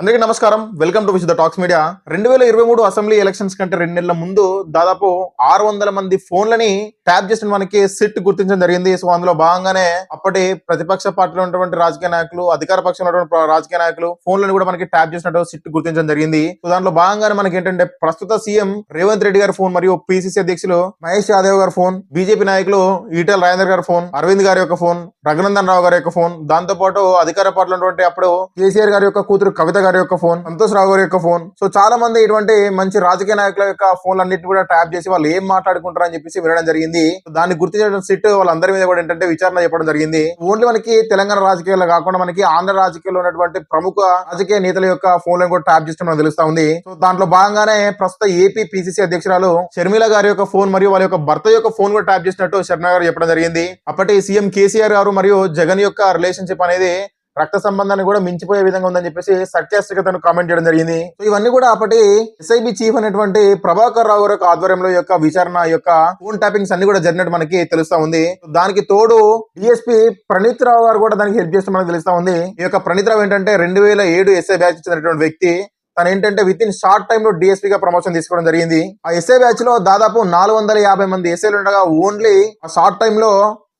అందరికీ నమస్కారం. Welcome to wish the talks media రెండు వేల ఇరవై మూడు అసెంబ్లీ ఎలక్షన్స్ కంటే రెండు నెలల ముందు దాదాపు ఆరు వందల మంది ఫోన్లని ట్యాప్ చేసిన మనకి సిట్ గుర్తించడం జరిగింది. సో అందులో భాగంగానే అప్పటి ప్రతిపక్ష పార్టీలో ఉన్నటువంటి రాజకీయ నాయకులు అధికార పక్షంలో ఉన్నటువంటి రాజకీయ నాయకులు ఫోన్లను కూడా మనకి ట్యాప్ చేసినట్టు సిట్ గుర్తించడం జరిగింది. సో దాంట్లో భాగంగానే మనకి ఏంటంటే ప్రస్తుత సీఎం రేవంత్ రెడ్డి గారి ఫోన్ మరియు పిసిసి అధ్యక్షులు మహేష్ యాదవ్ గారి ఫోన్ బీజేపీ నాయకులు ఈటెల రాజేందర్ గారి ఫోన్ అరవింద్ గారి యొక్క ఫోన్ రఘునందన్ రావు గారి యొక్క ఫోన్. దాంతో పాటు అధికార పార్టీలో ఉన్నటువంటి అప్పుడు కేసీఆర్ గారి యొక్క కూతురు కవిత గారి యొక్క ఫోన్ సంతోష్ రావు గారి యొక్క ఫోన్. సో చాలా మంది ఇటువంటి మంచి రాజకీయ నాయకుల యొక్క ఫోన్ అన్నింటిని కూడా ట్యాప్ చేసి వాళ్ళు ఏం మాట్లాడుకుంటారు అని చెప్పేసి వినడం జరిగింది. దాన్ని గుర్తించడం సిట్ వాళ్ళందరి మీద కూడా ఏంటంటే విచారణ చెప్పడం జరిగింది. ఓన్లీ మనకి తెలంగాణ రాజకీయాల్లో కాకుండా మనకి ఆంధ్ర రాజకీయాల్లో ఉన్నటువంటి ప్రముఖ రాజకీయ నేతల యొక్క ఫోన్లను కూడా ట్యాప్ చేసిన మనకు తెలుస్తా ఉంది. సో దాంట్లో భాగంగానే ప్రస్తుత ఏపీ పిసిసి అధ్యక్షురాలు షర్మిల గారి యొక్క ఫోన్ మరియు వాళ్ళ యొక్క భర్త యొక్క ఫోన్ కూడా ట్యాప్ చేసినట్టు షర్మిల గారు చెప్పడం జరిగింది. అప్పటి సీఎం కేసీఆర్ గారు మరియు జగన్ యొక్క రిలేషన్షిప్ అనేది రక్త సంబంధాన్ని కూడా మించిపోయే విధంగా ఉందని చెప్పేసి సర్కాస్టిక్ తను కామెంట్ చేయడం జరిగింది. సో ఇవన్నీ కూడా అప్పటి ఎస్ఐబి చీఫ్ అనేటువంటి ప్రభాకర్ రావు గారి యొక్క ఆధ్వర్యంలో యొక్క విచారణ యొక్క ఫోన్ ట్యాపింగ్స్ అన్ని కూడా జరిగినట్టు మనకి తెలుస్తా ఉంది. దానికి తోడు డిఎస్పీ ప్రణీత్ రావు గారు కూడా దానికి హెల్ప్ చేస్తూ మనకు తెలుస్తా ఉంది. ఈ యొక్క ప్రణీత్ రావు ఏంటంటే రెండు వేల ఏడు ఎస్ఐ బ్యాచ్ చెందినటువంటి వ్యక్తి. తను ఏంటంటే విత్ ఇన్ షార్ట్ టైమ్లో డిఎస్పీ గా ప్రమోషన్ తీసుకోవడం జరిగింది. ఆ ఎస్ఐ బ్యాచ్లో దాదాపు నాలుగు వందల యాభై మంది ఎస్ఏలు ఉండగా ఓన్లీ ఆ షార్ట్ టైమ్లో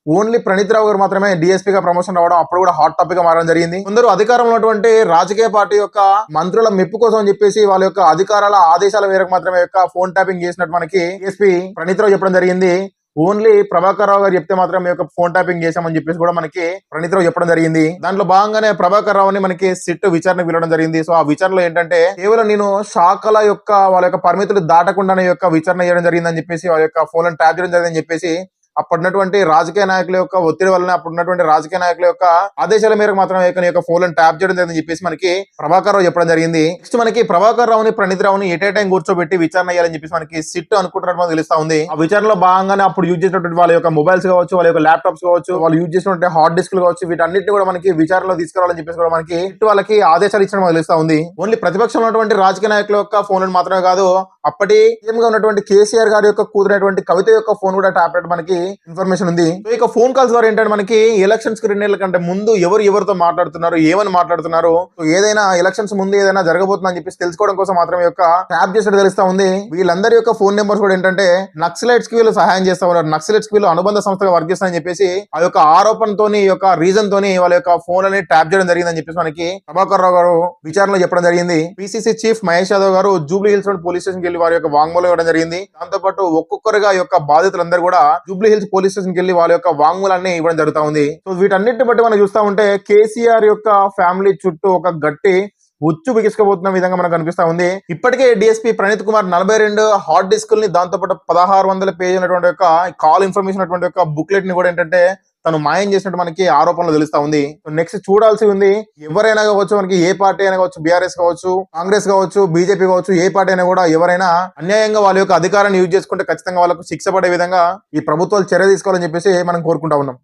ఓన్లీ ప్రణీత్ రావు గారు మాత్రమే డిఎస్పీగా ప్రమోషన్ రావడం అప్పుడు కూడా హాట్ టాపిక్గా మారడం జరిగింది. కొందరు అధికారంలో ఉన్నటువంటి రాజకీయ పార్టీ యొక్క మంత్రుల మెప్పు కోసం అని చెప్పేసి వాళ్ళ యొక్క అధికారాల ఆదేశాల మేరకు మాత్రమే యొక్క ఫోన్ ట్యాపింగ్ చేసినట్టు మనకి డిఎస్పీ ప్రణీత్ రావు చెప్పడం జరిగింది. ఓన్లీ ప్రభాకర్ రావు గారు చెప్తే మాత్రం మీ యొక్క ఫోన్ ట్యాపింగ్ చేశామని చెప్పేసి కూడా మనకి ప్రణీత్ రావు చెప్పడం జరిగింది. దాంట్లో భాగంగానే ప్రభాకర్ రావుని మనకి సిట్ విచారణ పిలవడం జరిగింది. సో ఆ విచారణలో ఏంటంటే కేవలం నేను శాఖల యొక్క వాళ్ళ యొక్క పరిమితులు దాటకుండానే యొక్క విచారణ చేయడం జరిగిందని చెప్పేసి వాళ్ళ యొక్క ఫోన్ ట్యాప్ చేయడం జరిగిందని చెప్పేసి అప్పుడున్నటువంటి రాజకీయ నాయకుల యొక్క ఒత్తిడి వలన అప్పుడున్నటువంటి రాజకీయ నాయకుల యొక్క ఆదేశాల మేరకు మాత్రం ఈ యొక్క ఫోన్ ట్యాప్ చేయడం లేదని చెప్పేసి మనకి ప్రభాకర్ రావు చెప్పడం జరిగింది. నెక్స్ట్ మనకి ప్రభాకర్ రావుని ప్రణీత్ రావుని ఎటే టైం కూర్చోబెట్టి విచారణ చేయాలని చెప్పేసి మనకి సిట్ అనుకుంటున్నట్టు మనకు తెలుస్తా ఉంది. ఆ విచారణలో భాగంగానే అప్పుడు యూజ్ చేసినటువంటి వాళ్ళ యొక్క మొబైల్స్ కావచ్చు వాళ్ళ యొక్క ల్యాప్టాప్స్ కావచ్చు వాళ్ళు యూజ్ చేసినటువంటి హార్డ్ డిస్క్లు కావచ్చు వీటన్నిటిని కూడా మనకి విచారణలో తీసుకురావాలని చెప్పేసి కూడా మనకి సిట్ వాళ్ళకి ఆదేశాలు ఇచ్చడం మనకు తెలుస్తా ఉంది. ఓన్లీ ప్రతిపక్షంలో ఉన్నటువంటి రాజకీయ నాయకుల యొక్క ఫోన్ మాత్రమే కాదు అప్పటి సీఎం గా ఉన్నటువంటి కేసీఆర్ గారి యొక్క కూతురైనటువంటి కవిత యొక్క ఫోన్ కూడా ట్యాప్ మనకి ఇన్ఫర్మేషన్ ఉంది. సో ఇక ఫోన్ కాల్స్ ద్వారా ఏంటంటే మనకి ఎలక్షన్స్కి రెండు కంటే ముందు ఎవరు ఎవరితో మాట్లాడుతున్నారు ఏమని మాట్లాడుతున్నారు సో ఏదైనా ఎలక్షన్స్ ముందు ఏదైనా జరగబోతుందని చెప్పేసి తెలుసుకోవడం కోసం మాత్రం యొక్క ట్యాప్ చేసినట్టు తెలుస్తా ఉంది. వీళ్ళందరి యొక్క ఫోన్ నెంబర్స్ కూడా ఏంటంటే నక్సలైట్స్కి వీళ్ళు సహాయం చేస్తా ఉన్నారు. నక్సలైట్స్కి వీళ్ళు అనుబంధ సంస్థగా వర్క్ చేస్తారని చెప్పేసి ఆ యొక్క ఆరోపణతోని ఈ యొక్క రీజన్ తోని వాళ్ళ యొక్క ఫోన్ అని ట్యాప్ చేయడం జరిగిందని చెప్పేసి మనకి ప్రభాకర్ రావు గారు విచారణలో చెప్పడం జరిగింది. పిసిసి చీఫ్ మహేష్ యాదవ్ గారు Jubilee Hills road police station వెళ్ళి వారి యొక్క వాంగ్మూలం ఇవ్వడం జరిగింది. దాంతో పాటు ఒక్కొక్కరుగా యొక్క బాధితులందరూ కూడా జూబ్లీ విలేజ్ పోలీస్ స్టేషన్ వెళ్ళి వాళ్ళ యొక్క వాంగ్మూలాన్ని ఇవ్వడం జరుగుతా ఉంది. సో వీటన్నిటిని బట్టి మనం చూస్తా ఉంటే కేసీఆర్ యొక్క ఫ్యామిలీ చుట్టూ ఒక గట్టి ఉచ్చు బిగిసుకపోతున్న విధంగా మనకు కనిపిస్తా ఉంది. ఇప్పటికే డిఎస్పీ ప్రణీత్ కుమార్ నలభై రెండు హార్డ్ డిస్కుల్ని దాంతో పాటు పదహారు వందల పేజీ ఉన్నటువంటి యొక్క కాల్ ఇన్ఫర్మేషన్ ఉన్నటువంటి యొక్క బుక్లెట్ని కూడా ఏంటంటే తను మాయం చేసినట్టు మనకి ఆరోపణలు తెలుస్తా ఉంది. నెక్స్ట్ చూడాల్సి ఉంది ఎవరైనా కావచ్చు మనకి ఏ పార్టీ అయినా కావచ్చు బీఆర్ఎస్ కావచ్చు కాంగ్రెస్ కావచ్చు బీజేపీ కావచ్చు ఏ పార్టీ అయినా కూడా ఎవరైనా అన్యాయంగా వాళ్ళ యొక్క అధికారాన్ని యూజ్ చేసుకుంటే ఖచ్చితంగా వాళ్ళకు శిక్ష పడే విధంగా ఈ ప్రభుత్వాలు చర్య తీసుకోవాలని చెప్పేసి మనం కోరుకుంటా ఉన్నాం.